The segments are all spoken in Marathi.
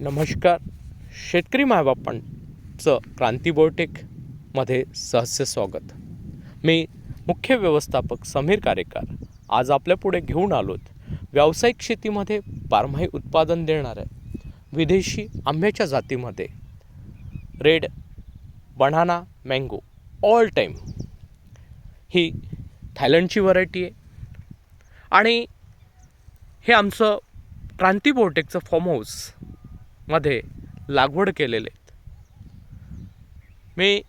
नमस्कार. शेतकरी मायबापांचं क्रांती बोटेकमध्ये सहस्य स्वागत. मी मुख्य व्यवस्थापक समीर कारेकर आज आपल्यापुढे घेऊन आलोत. व्यावसायिक शेतीमध्ये बारमाही उत्पादन देणाऱ्या विदेशी आंब्याच्या जातीमध्ये red banana mango all time ही थायलंडची व्हरायटी आहे. आणि हे आमचं क्रांती बोटेकचं फार्म मध्ये लागवड केलेले आहेत. मी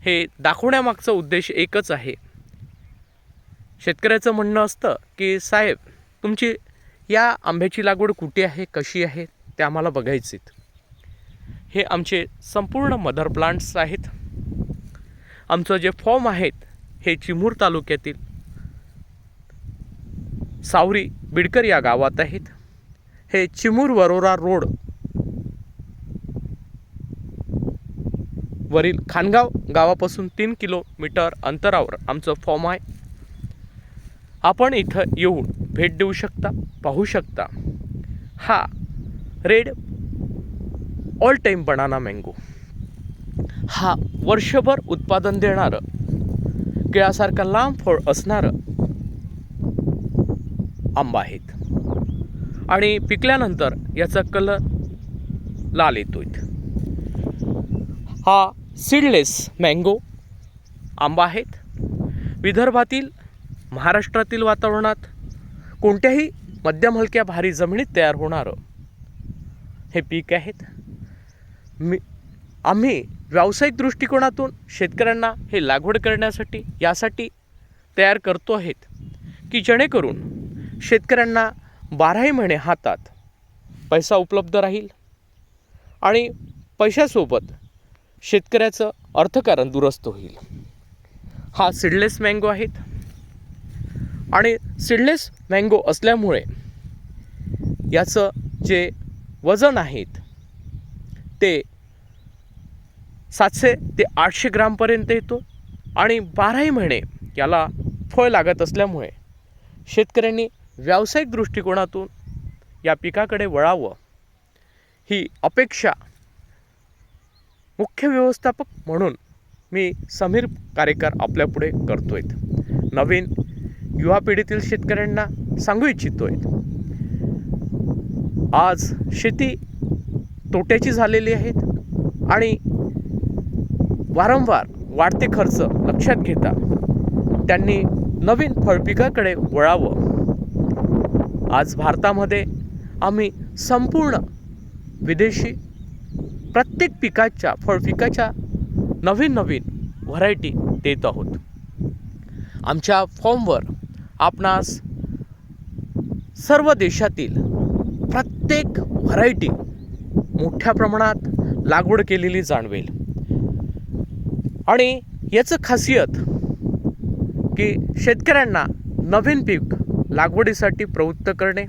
हे दाखवण्यामागचा उद्देश एकच आहे. शेतकऱ्याचं म्हणणं असतं की साहेब तुमची या आंब्याची लागवड कुठे आहे कशी आहे ते आम्हाला बघायचेत. हे आमचे संपूर्ण मदर प्लांट्स आहेत. आमचं जे फॉर्म आहेत हे चिमूर तालुक्यातील सावरी बिडकर या गावात आहेत. हे चिमूर वरोरा रोड वरील खानगाव गावापासून तीन किलोमीटर अंतरावर आमचं फॉर्म आहे. आपण इथं येऊन भेट देऊ शकता पाहू शकता. हा red all time banana mango हा वर्षभर उत्पादन देणारं केळासारखा लांब फळ असणारं आंबा आहेत. आणि पिकल्यानंतर याचा कलर लाल येतो हा सीडलेस मँगो आंबा आहेत. विदर्भातील महाराष्ट्रातील वातावरणात कोणत्याही मध्यम हलक्या भारी जमिनीत तयार होणारं हे पीक आहेत. मी आम्ही व्यावसायिक दृष्टिकोनातून शेतकऱ्यांना हे लागवड करण्यासाठी यासाठी तयार करतो आहेत की जेणेकरून शेतकऱ्यांना बाराही महिने हातात पैसा उपलब्ध राहील आणि पैशासोबत शेतकऱ्याचं अर्थकारण दुरुस्त होईल. हा सीडलेस मँगो आहेत. आणि सीडलेस मँगो असल्यामुळे याचं जे वजन आहेत ते सातशे ते आठशे ग्रामपर्यंत येतो. आणि बाराही महिने याला फळ लागत असल्यामुळे शेतकऱ्यांनी व्यावसायिक दृष्टिकोनातून या पिकाकडे वळावं ही अपेक्षा मुख्य व्यवस्थापक म्हणून मी समीर कारेकर आपल्यापुढे करतोय नवीन युवा पिढीतील शेतकऱ्यांना सांगू इच्छितो आहे आज शेती तोट्याची झालेली आहेत आणि वारंवार वाढते खर्च लक्षात घेता त्यांनी नवीन फळपिकाकडे वळावं. आज भारतामध्ये आम्ही संपूर्ण विदेशी प्रत्येक पिकाच्या फळपिकाच्या नवीन नवीन व्हरायटी देत आहोत. आमच्या फॉर्मवर आपणास सर्व देशातील प्रत्येक व्हरायटी मोठ्या प्रमाणात लागवड केलेली जाणवेल. आणि याचं खासियत की शेतकऱ्यांना नवीन पीक लागवडीसाठी प्रवृत्त करणे.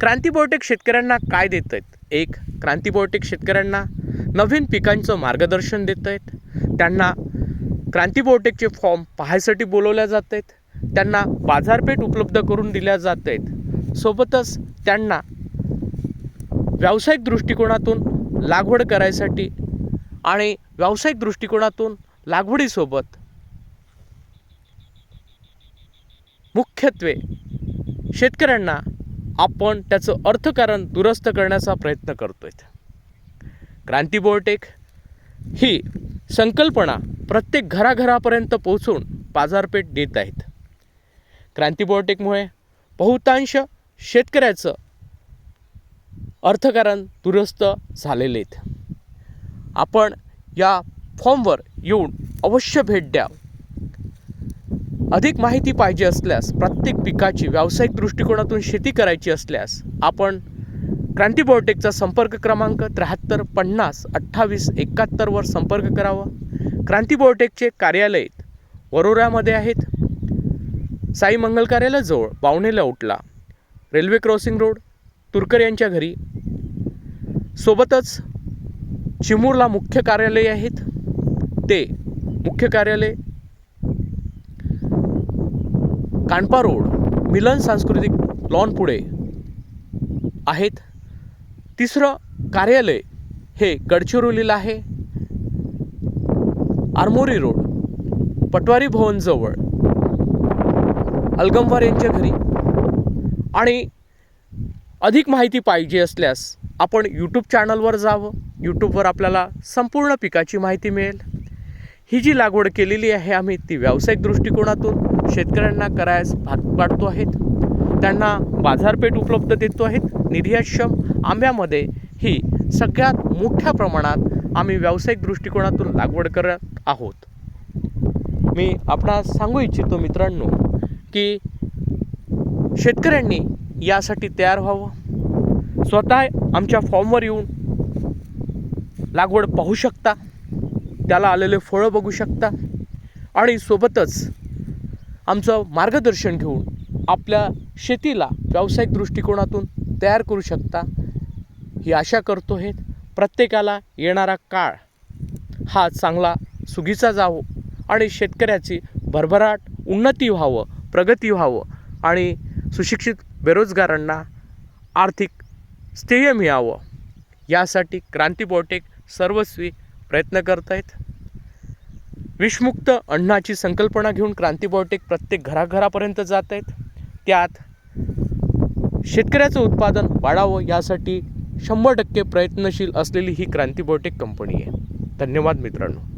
क्रांती शेतकऱ्यांना काय देत आहेत एक क्रांतिबोटिक शेतकऱ्यांना नवीन पिकांचं मार्गदर्शन देत आहेत त्यांना क्रांतिबोटेकचे फॉर्म पाहायसाठी बोलवल्या जात आहेत त्यांना बाजारपेठ उपलब्ध करून दिल्या जात आहेत सोबतच त्यांना व्यावसायिक दृष्टिकोनातून लागवड करायसाठी आणि व्यावसायिक दृष्टिकोनातून लागवडीसोबत मुख्यत्वे शेतकऱ्यांना आपण त्याचं अर्थकारण दुरुस्त करण्याचा प्रयत्न करतोय. क्रांती बोर्टेक ही संकल्पना प्रत्येक घराघरापर्यंत पोहोचून बाजारपेठ देत आहेत. क्रांती बोर्टेकमुळे बहुतांश शेतकऱ्याचं अर्थकारण दुरुस्त झालेले आहेत. आपण या फॉर्मवर येऊन अवश्य भेट द्या अधिक माहिती पाहिजे असल्यास प्रत्येक पिकाची व्यावसायिक दृष्टिकोनातून शेती करायची असल्यास आपण क्रांती बायोटेकचा संपर्क क्रमांक त्र्याहत्तर पन्नास अठ्ठावीस एकाहत्तरवर संपर्क करावा. क्रांती बायोटेकचे कार्यालय वरोऱ्यामध्ये आहेत. साई मंगल कार्यालयाजवळ बावणेला उठला. रेल्वे क्रॉसिंग रोड तुरकर यांच्या घरी. सोबतच चिमूरला मुख्य कार्यालय आहेत. ते मुख्य कार्यालय कांडपा रोड मिलन सांस्कृतिक लॉन पुढे आहेत. तिसरं कार्यालय हे गडचिरोलीला आहे. आरमोरी रोड पटवारी भवनजवळ अलगमवार यांच्या घरी. आणि अधिक माहिती पाहिजे असल्यास आपण यूट्यूब चॅनलवर जावं. यूट्यूबवर आपल्याला संपूर्ण पिकाची माहिती मिळेल. ही जी लागवड केलेली आहे आम्ही ती व्यावसायिक दृष्टिकोनातून शेतकऱ्यांना करायस भाग पाडतो आहेत. त्यांना बाजारपेठ उपलब्ध देतो आहेत. निर्यातक्षम आंब्यामध्ये ही सगळ्यात मोठ्या प्रमाणात आम्ही व्यावसायिक दृष्टिकोनातून लागवड करत आहोत. मी आपणास सांगू इच्छितो मित्रांनो की शेतकऱ्यांनी यासाठी तयार व्हावं. स्वतः आमच्या फॉर्मवर येऊन लागवड पाहू शकता. त्याला आलेले फळं बघू शकता. आणि सोबतच आमचं मार्गदर्शन घेऊन आपल्या शेतीला व्यावसायिक दृष्टिकोनातून तयार करू शकता. ही आशा करतो हे प्रत्येकाला येणारा काळ हा चांगला सुगीचा जावो आणि शेतकऱ्याची भरभराट उन्नती व्हावं प्रगती व्हावं आणि सुशिक्षित बेरोजगारांना आर्थिक स्थैर्य मिळावं. यासाठी क्रांती बॉटेक सर्वस्वी प्रयत्न करत आहेत विषमुक्त अन्नाची संकल्पना घेऊन क्रांती बॉटेक प्रत्येक घराघरापर्यंत जात आहेत त्यात शेतकऱ्याचं उत्पादन वाढावं यासाठी शंभर टक्के प्रयत्नशील असलेली ही क्रांती बॉटेक कंपनी आहे. धन्यवाद मित्रांनो.